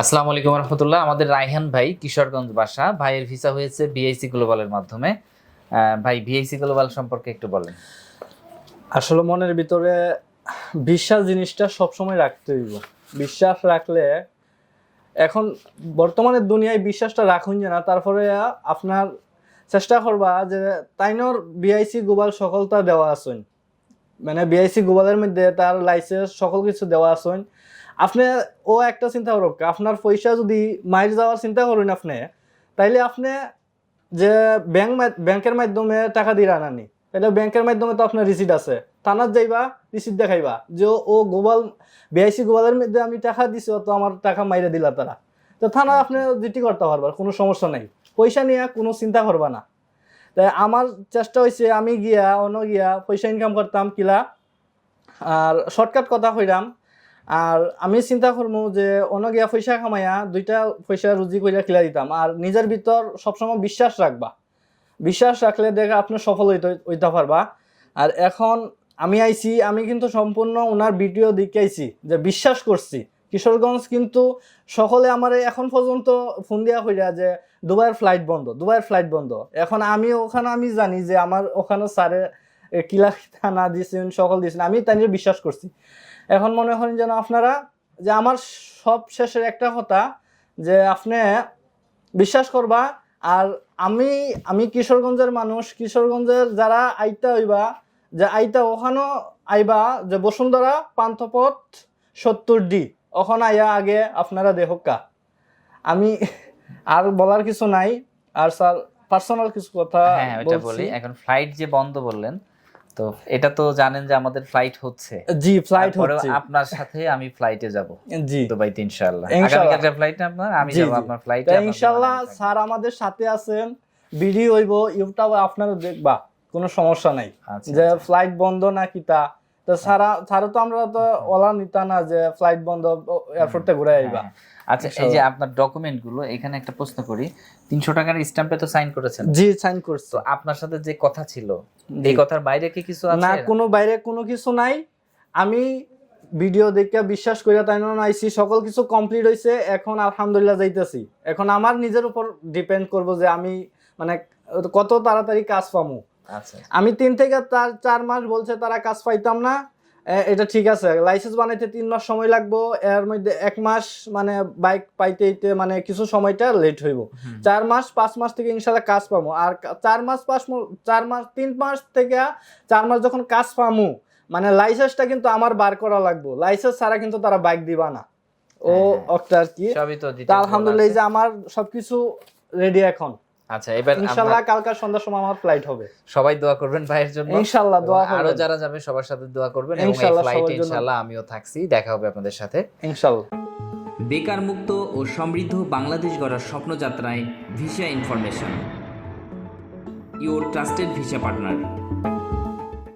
আসসালামু আলাইকুম রহমতুল্লাহ। আমাদের রায়হান ভাই, কিশোরগঞ্জ বাসা। ভাইয়ের ভিসা হয়েছে বিআইসি গ্লোবালের মাধ্যমে। ভাই বিআইসি গ্লোবাল সম্পর্কে একটু বলেন। আসলে মনের ভিতরে বিশ্বাস জিনিসটা সবসময় রাখতে হইব। বিশ্বাস রাখলে এখন বর্তমানে দুনিয়ায় বিশ্বাসটা রাখুন যে না, তারপরে আপনার চেষ্টা করবা যে তাইনর বিআইসি গোবাল সকলটা দেওয়া আসুন মানে বিআইসি গোবালের মধ্যে তার লাইসেন্স সকল কিছু দেওয়া আছেন। আপনি, ও একটা চিন্তা করুক, আপনার পয়সা যদি মাইর যাওয়ার চিন্তা করুন আপনি, তাইলে আপনি যে ব্যাংক ব্যাংকের মাধ্যমে টাকা দিয়ে আনানি তাহলে ব্যাংকের মাধ্যমে তো আপনার রিসিট আছে। থানার যাইবা রিসিট দেখাইবা, যে ও গোবাল, বিআইসি গোবালের মধ্যে আমি টাকা দিছি তো আমার টাকা মাইরে দিলা তারা। তো থানা আপনি জিটি করতে পারবার কোনো সমস্যা নাই। পয়সা নিয়ে কোনো চিন্তা করবা না। তাই আমার চেষ্টা হয়েছে আমি গিয়া, অন্য গিয়া পয়সা ইনকাম করতাম, কিলা, আর শর্টকাট কথা কইরাম আর আমি চিন্তা করব যে অন্য গিয়া পয়সা কামাইয়া দুইটা পয়সা রুজি কইরা কিলা দিতাম। আর নিজের ভিতর সবসময় বিশ্বাস রাখবা। বিশ্বাস রাখলে দেখা আপনি সফল হইতে হইতে পারবা। আর এখন আমি আইছি, আমি কিন্তু সম্পূর্ণ ওনার ভিডিও দেখে আইছি যে বিশ্বাস করছি। কিশোরগঞ্জ কিন্তু সকলে আমার এখন পর্যন্ত ফোন দেওয়া হইরা যে দুবাইয়ের ফ্লাইট বন্ধ, দুবাইয়ের ফ্লাইট বন্ধ। এখন আমি ওখানে আমি জানি যে আমার ওখানে স্যারে কিলা থানা দিয়েছেন সকল দিয়েছেন আমি তাই বিশ্বাস করছি। এখন মনে করেন যেন আপনারা যে আমার সব শেষের একটা কথা যে আপনি বিশ্বাস করবা আর আমি আমি কিশোরগঞ্জের মানুষ কিশোরগঞ্জের যারা আইতা হইবা যে আইতা ওখানেও আইবা যে বসুন্ধরা পান্থপথ সত্তর ডি ওখানে আইয়া আগে আপনারা দেখকা আমি আর বলার কিছু নাই আর স্যার পার্সোনাল কিছু কথা হ্যাঁ বলি। এখন ফ্লাইট যে বন্ধ বললেন তো এটা তো জানেন যে আমাদের ফ্লাইট হচ্ছে। জি ফ্লাইট হচ্ছে। আপনার সাথে আমি ফ্লাইটে যাব। জি। দুবাইতে ইনশাআল্লাহ। আগামীকালকে ফ্লাইট আপনার? আমি যাব আপনার ফ্লাইটে ইনশাআল্লাহ ইনশাল্লাহ স্যার আমাদের সাথে আছেন। ভিডিও হইব ইউটিউব আপনারা দেখবা কোনো সমস্যা নাই। আচ্ছা, যে ফ্লাইট বন্ধ না তা তো সারা সারা তো আমরা তো ওলা নিতা না যে ফ্লাইট বন্ধ এয়ারপোর্টে ঘুরে আইবা। আচ্ছা এই যে আপনার ডকুমেন্টগুলো এখানে একটা প্রশ্ন করি। তিনশো টাকার স্ট্যাম্পে তো সাইন করেছেন? জি সাইন করছ। আপনার সাথে যে কথা ছিল এই কথার বাইরে কি কিছু আছে? না কোনো বাইরে কোনো কিছু নাই। আমি ভিডিও দেখে বিশ্বাস করিয়া তাই না আইসি সকল কিছু কমপ্লিট হয়েছে এখন আলহামদুলিল্লাহ যাইতেছি। এখন আমার নিজের উপর ডিপেন্ড করব যে আমি মানে কত তাড়াতাড়ি কাজ পামু। আমি তিন থেকে তার চার মাস বলছে তারা কাজ পাইতাম না। এটা ঠিক আছে। লাইসেন্স বানাইতে তিন মাস সময় লাগবো। এর মধ্যে এক মাস মানে বাইক পাইতে মানে কিছু সময়টা লেট হইব। চার মাস পাঁচ মাস থেকে ইনশাল্লাহ কাজ পাবো আর চার মাস পাঁচ চার মাস তিন মাস থেকে চার মাস যখন কাজ পামু মানে লাইসেন্সটা কিন্তু আমার বার করা লাগবো। লাইসেন্স ছাড়া কিন্তু তারা বাইক দিবা না। ও হ্যাঁ, হ্যাঁ। একটা আর কি আলহামদুলিল্লাহ যে আমার সবকিছু রেডি এখন। আচ্ছা এবার ইনশাআল্লাহ কালকে সন্ধ্যার সময় আমার ফ্লাইট হবে। সবাই দোয়া করবেন ভাইয়ের জন্য। ইনশাআল্লাহ দোয়া করবেন। আরও যারা যাবে সবার সাথে দোয়া করবেন। এবং এই ইনশাআল্লাহ ফ্লাইটে ইনশাআল্লাহ আমিও থাকছি। দেখা হবে আপনাদের সাথে। ইনশাআল্লাহ বেকার মুক্ত ও সমৃদ্ধ বাংলাদেশ গড়ার স্বপ্নযাত্রায় visa information. Your trusted visa partner